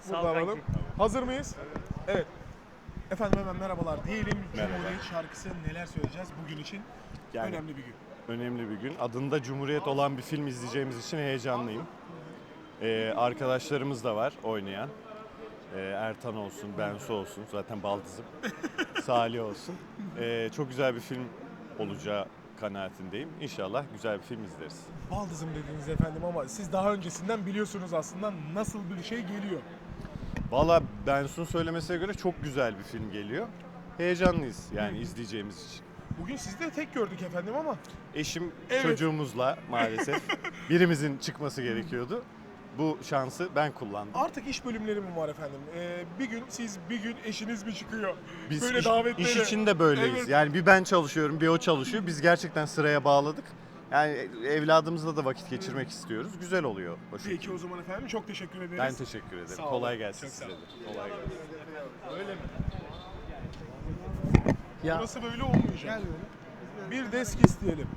Sağ Burada alalım. Hazır mıyız? Evet. Efendim hemen merhabalar diyelim. Merhaba. Cumhuriyet şarkısı neler söyleyeceğiz bugün için? Yani Önemli bir gün. önemli bir gün. Adında Cumhuriyet olan bir film izleyeceğimiz için heyecanlıyım. Ee, arkadaşlarımız da var oynayan. Ee, Ertan olsun, Bensu olsun, zaten baldızım. Salih olsun. Ee, çok güzel bir film olacağı kanaatindeyim. İnşallah güzel bir film izleriz. Baldızım dediniz efendim ama siz daha öncesinden biliyorsunuz aslında nasıl bir şey geliyor. Valla Bensu'nun söylemesine göre çok güzel bir film geliyor. Heyecanlıyız yani izleyeceğimiz için. Bugün sizi de tek gördük efendim ama Eşim Evet. çocuğumuzla maalesef birimizin çıkması gerekiyordu. Bu şansı ben kullandım. artık iş bölümleri mi var efendim? Ee, bir gün siz, bir gün eşiniz mi çıkıyor? Biz Böyle iş, davetlere. iş içinde böyleyiz. Evet. Yani bir ben çalışıyorum, bir o çalışıyor. Biz gerçekten sıraya bağladık. Yani evladımızla da vakit geçirmek istiyoruz. Güzel oluyor. Hoş Peki o zaman efendim çok teşekkür ederiz. Ben teşekkür ederim. Sağ olun. Kolay gelsin Çok sağ size olun. de. Kolay gelsin. Öyle mi? Ya Burası böyle olmayacak. Bir desk isteyelim.